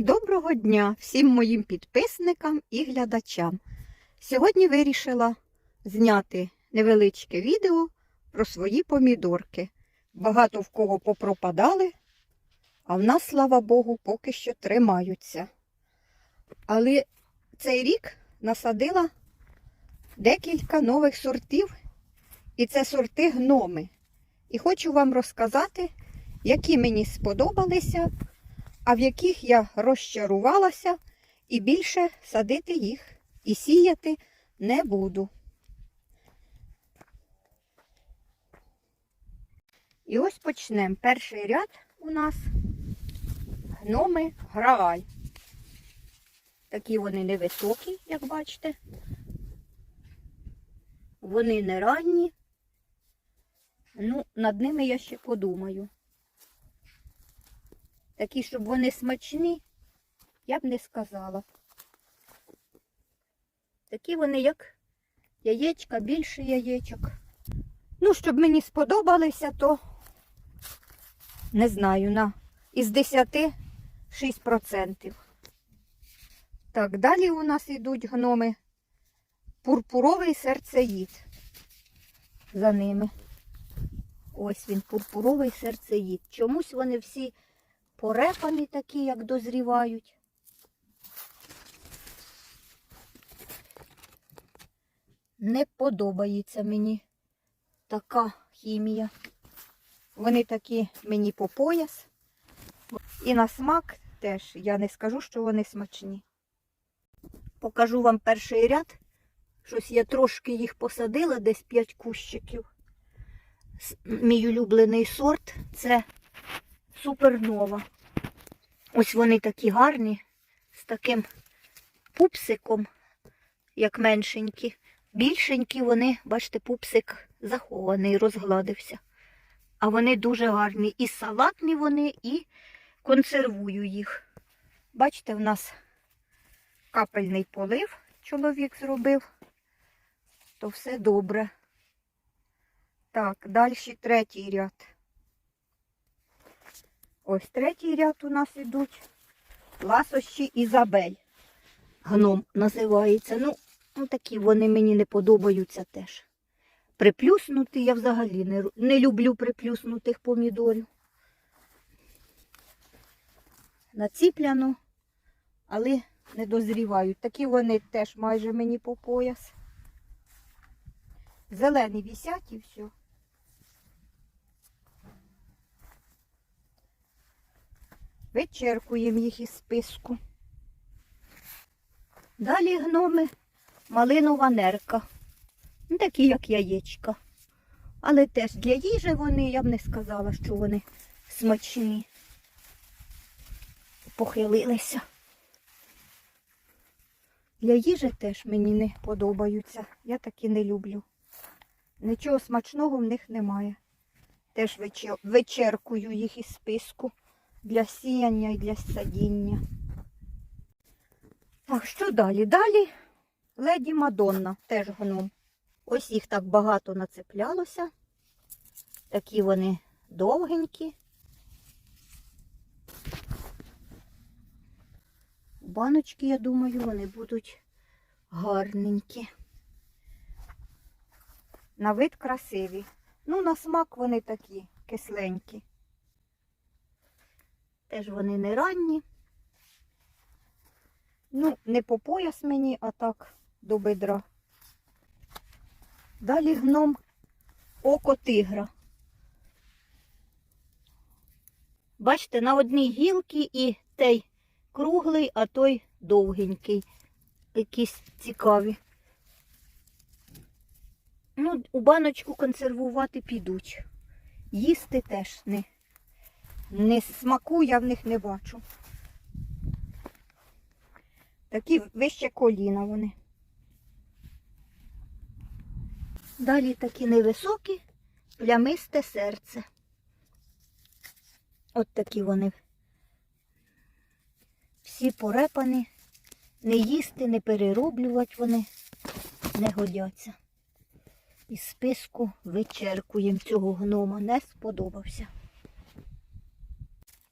Доброго дня всім моїм підписникам і глядачам. Сьогодні вирішила зняти невеличке відео про свої помідорки. Багато в кого попропадали, а в нас, слава Богу, поки що тримаються. Але цей рік насадила декілька нових сортів, і це сорти гноми. І хочу вам розказати, які мені сподобалися а в яких я розчарувалася і більше садити їх і сіяти не буду. І ось почнемо. Перший ряд у нас гноми грааль. Такі вони невисокі, як бачите. Вони не ранні. Ну, над ними я ще подумаю. Такі, щоб вони смачні, я б не сказала. Такі вони, як яєчка, більше яєчок. Ну, щоб мені сподобалися, то не знаю, на із 10 6%. Так, далі у нас йдуть гноми. Пурпуровий серцеїд за ними. Ось він, пурпуровий серцеїд. Чомусь вони всі порепані такі, як дозрівають. Не подобається мені така хімія. Вони такі мені по пояс. І на смак теж я не скажу, що вони смачні. Покажу вам перший ряд. Щось я трошки їх посадила, десь 5 кущиків. Мій улюблений сорт це супернова. Ось вони такі гарні, з таким пупсиком, як меншенькі. Більшенькі вони, бачите, пупсик захований, розгладився. А вони дуже гарні. І салатні вони, і консервую їх. Бачите, в нас капельний полив чоловік зробив, то все добре. Так, далі третій ряд. Ось третій ряд у нас ідуть ласощі Ізабель. Гном називається. Ну, ну такі вони мені не подобаються теж. Приплюснути я взагалі не, не люблю приплюснутих помідорів. Націпляно, але не дозрівають. Такі вони теж майже мені по пояс. Зелені вісять і все. Вичеркуємо їх із списку. Далі гноми малинова нерка. Ну, такі, як яєчка. Але теж для їжі вони, я б не сказала, що вони смачні. Похилилися. Для їжі теж мені не подобаються. Я такі не люблю. Нічого смачного в них немає. Теж вичеркую їх із списку для сіяння і для садіння. Так, що далі? Далі леді Мадонна, теж гном. Ось їх так багато нацеплялося. Такі вони довгенькі. Баночки, я думаю, вони будуть гарненькі. На вид красиві. Ну, на смак вони такі кисленькі. Теж вони не ранні. Ну, не по пояс мені, а так до бедра. Далі гном око тигра. Бачите, на одній гілці і той круглий, а той довгенький. Якісь цікаві. Ну, у баночку консервувати підуть. Їсти теж не. Не смаку я в них не бачу. Такі вище коліна вони. Далі такі невисокі, плямисте серце. От такі вони. Всі порепані. Не їсти, не перероблювати вони не годяться. Із списку вичеркуємо цього гнома. Не сподобався.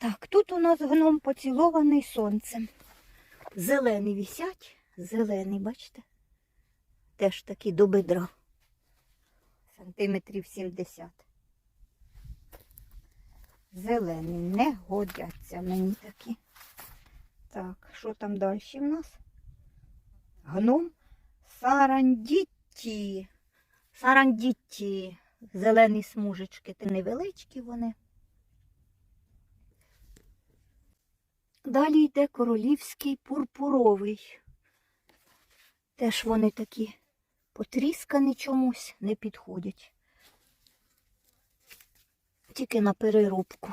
Так, тут у нас гном поцілований сонцем. Зелені висять, зелений, бачите? Теж такі до бедра. Сантиметрів 70. Зелені не годяться мені такі. Так, що там далі в нас? Гном сарандітті. Сарандітті. Зелені смужечки, ти невеличкі вони. Далі йде королівський пурпуровий. Теж вони такі потріскані чомусь, не підходять. Тільки на переробку.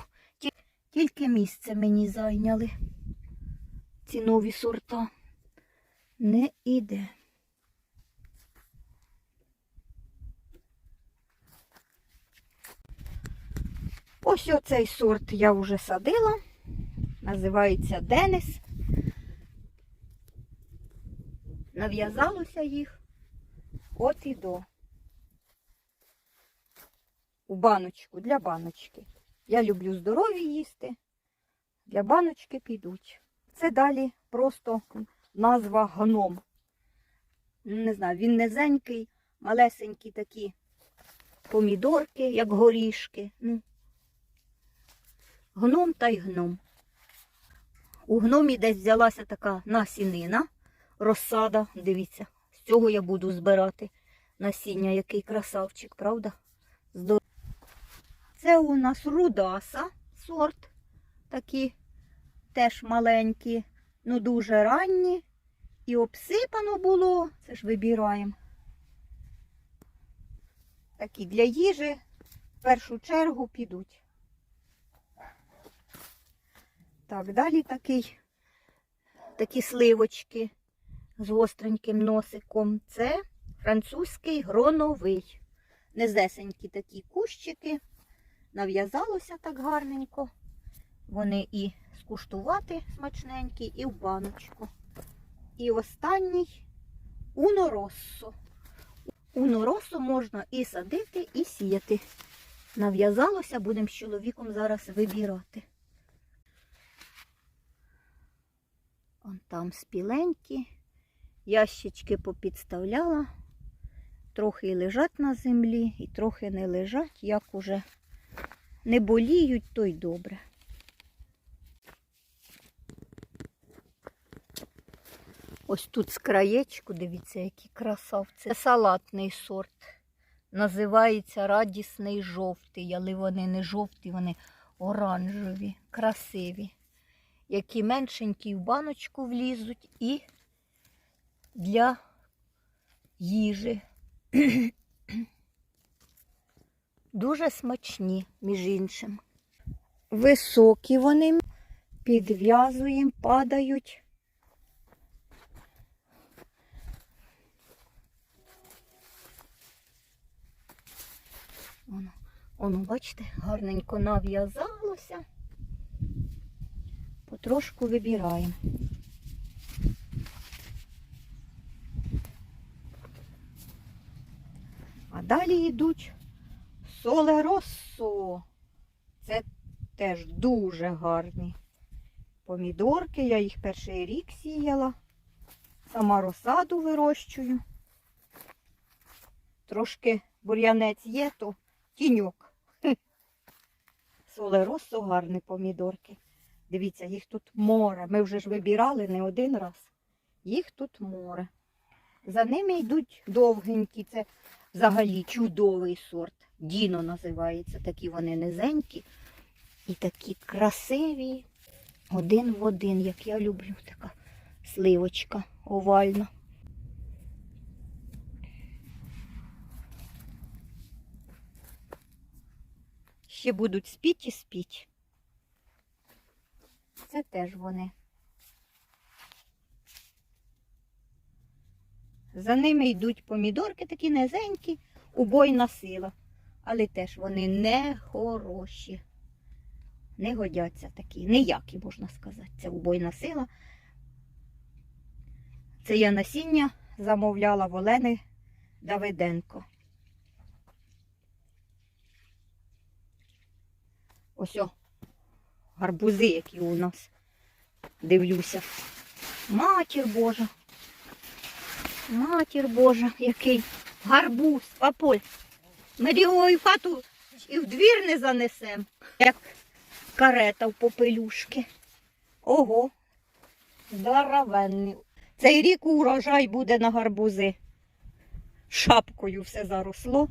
Тільки місце мені зайняли. Ці нові сорта. Не іде. Ось оцей сорт я вже садила. Називається Денис. Нав'язалося їх от і до. У баночку, для баночки. Я люблю здорові їсти. Для баночки підуть. Це далі просто назва гном. Не знаю, він низенький, малесенькі такі помідорки, як горішки. Ну, гном та й гном. У гномі десь взялася така насінина, розсада. Дивіться, з цього я буду збирати насіння, який красавчик, правда? Здор- Це у нас рудаса сорт. Такі теж маленькі, ну дуже ранні. І обсипано було. Це ж вибираємо. Такі для їжі в першу чергу підуть. Так, далі такий, такі сливочки з гостреньким носиком. Це французький гроновий. Незесенькі такі кущики. Нав'язалося так гарненько. Вони і скуштувати смачненькі, і в баночку. І останній уноросо. Уноросо можна і садити, і сіяти. Нав'язалося, будемо з чоловіком зараз вибирати. Он там спіленькі, ящички попідставляла, трохи і лежать на землі, і трохи не лежать, як уже не боліють, то й добре. Ось тут з краєчку, дивіться, які красавці. Це салатний сорт. Називається радісний жовтий, але вони не жовті, вони оранжеві, красиві які меншенькі в баночку влізуть і для їжі. Дуже смачні, між іншим. Високі вони, підв'язуємо, падають. Воно, воно, бачите, гарненько нав'язалося потрошку вибираємо. А далі йдуть солеросо. Це теж дуже гарні помідорки. Я їх перший рік сіяла. Сама розсаду вирощую. Трошки бур'янець є, то тіньок. Солеросо гарні помідорки. Дивіться, їх тут море. Ми вже ж вибирали не один раз. Їх тут море. За ними йдуть довгенькі. Це взагалі чудовий сорт. Діно називається. Такі вони низенькі і такі красиві. Один в один, як я люблю, така сливочка овальна. Ще будуть спіть і спіть. Це теж вони. За ними йдуть помідорки такі низенькі, убойна сила. Але теж вони не хороші. Не годяться такі, ніякі, можна сказати. Це убойна сила. Це я насіння замовляла в Олени Давиденко. Ось о, гарбузи, які у нас. Дивлюся. Матір Божа. Матір Божа, який гарбуз, папуль. Ми його і хату і в двір не занесем, як карета в попелюшки. Ого, здоровенний. Цей рік урожай буде на гарбузи. Шапкою все заросло.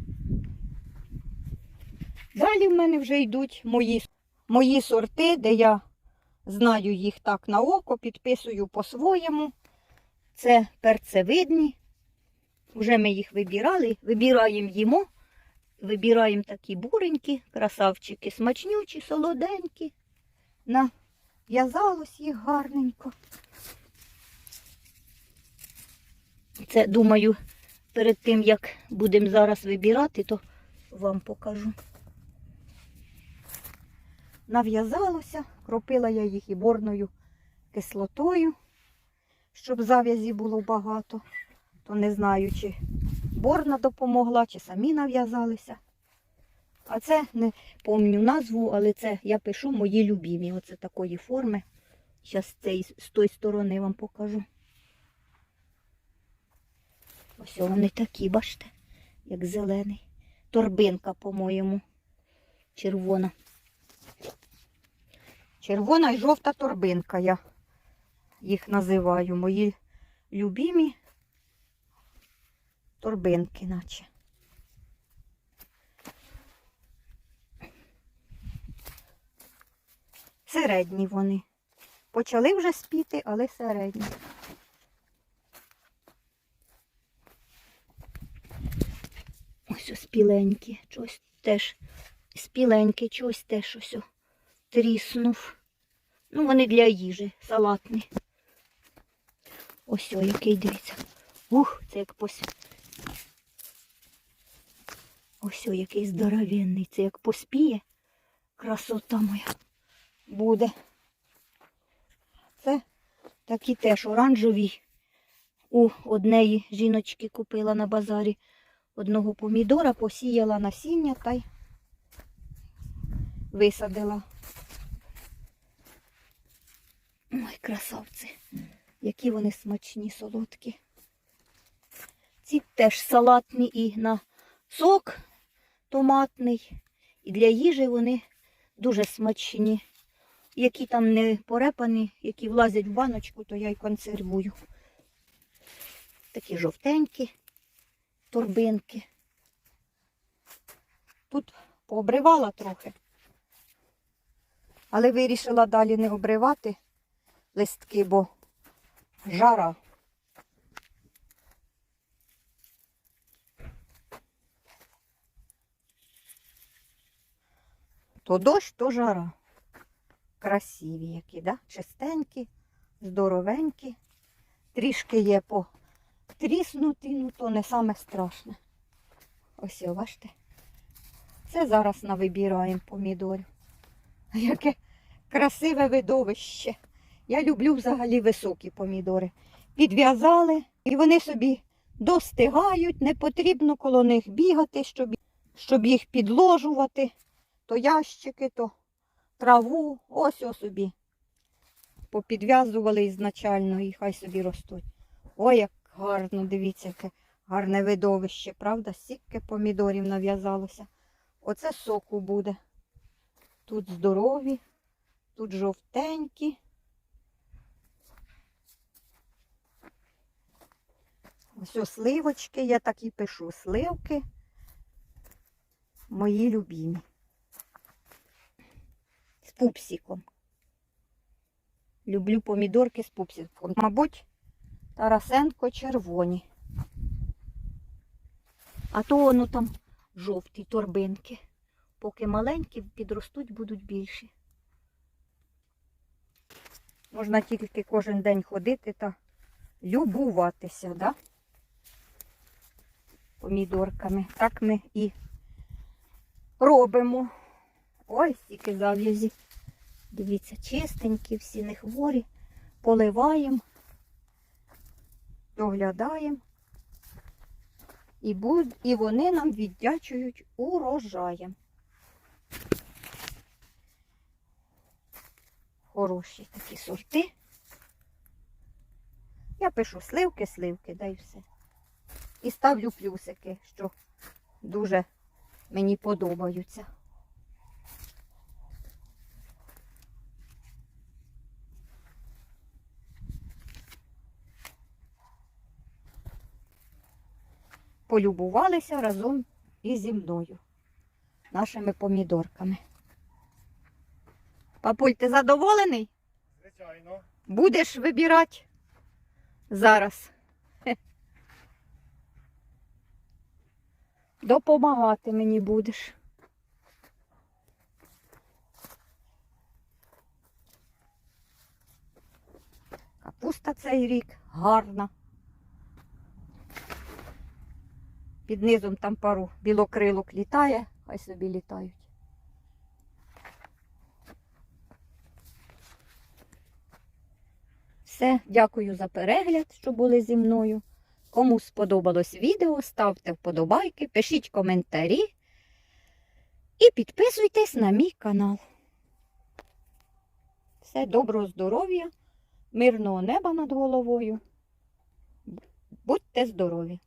Далі в мене вже йдуть мої, мої сорти, де я знаю їх так на око, підписую по-своєму. Це перцевидні. Вже ми їх вибирали, вибираємо їмо. Вибираємо такі буренькі, красавчики, смачнючі, солоденькі. Нав'язалось їх гарненько. Це, думаю, перед тим, як будемо зараз вибирати, то вам покажу. Нав'язалося, кропила я їх і борною кислотою, щоб зав'язі було багато. То не знаю, чи борна допомогла, чи самі нав'язалися. А це не помню назву, але це я пишу мої любімі. Оце такої форми. Зараз з тої сторони вам покажу. Ось вони такі, бачите, як зелений. Торбинка, по-моєму, червона. Червона і жовта торбинка, я їх називаю. Мої любімі торбинки, наче. Середні вони. Почали вже спіти, але середні. Ось ось спіленькі, чогось теж спіленькі, чогось теж ось о тріснув. Ну, вони для їжі, салатні. Ось о, який дивіться. Ух, це як пос... Ось о, який здоровенний. Це як поспіє. Красота моя буде. Це такі теж оранжеві. У однеї жіночки купила на базарі одного помідора, посіяла насіння та й висадила. Ой, красавці, які вони смачні, солодкі. Ці теж салатні і на сок томатний. І для їжі вони дуже смачні. Які там не порепані, які влазять в баночку, то я й консервую. Такі жовтенькі торбинки. Тут пообривала трохи, але вирішила далі не обривати листки, бо жара. То дощ, то жара. Красиві які, да? чистенькі, здоровенькі. Трішки є по тріснути, ну то не саме страшне. Ось, о, бачите. Це зараз навибираємо помідорів. Яке красиве видовище. Я люблю взагалі високі помідори. Підв'язали і вони собі достигають, не потрібно коло них бігати, щоб, щоб їх підложувати. То ящики, то траву. Ось ось собі. Попідв'язували ізначально і хай собі ростуть. Ой, як гарно, дивіться, яке гарне видовище, правда? Стільки помідорів нав'язалося. Оце соку буде. Тут здорові, тут жовтенькі. Ось сливочки, я так і пишу сливки. Мої любімі. З пупсиком. Люблю помідорки з пупсиком. Мабуть, Тарасенко червоні. А то воно там жовті торбинки. Поки маленькі, підростуть, будуть більші. Можна тільки кожен день ходити та любуватися, да? Помідорками. Так ми і робимо. Ой, стільки зав'язі. Дивіться, чистенькі, всі не хворі. Поливаємо, доглядаємо. І, буд... і вони нам віддячують урожаєм. хороші такі сорти. Я пишу сливки, сливки, да і все. І ставлю плюсики, що дуже мені подобаються. Полюбувалися разом і зі мною, нашими помідорками. Папуль, ти задоволений? Звичайно. Будеш вибирати зараз. Допомагати мені будеш. Капуста цей рік гарна. Під низом там пару білокрилок літає, хай собі літають. Все, дякую за перегляд, що були зі мною. Кому сподобалось відео, ставте вподобайки, пишіть коментарі і підписуйтесь на мій канал. Все, доброго здоров'я, мирного неба над головою. Будьте здорові!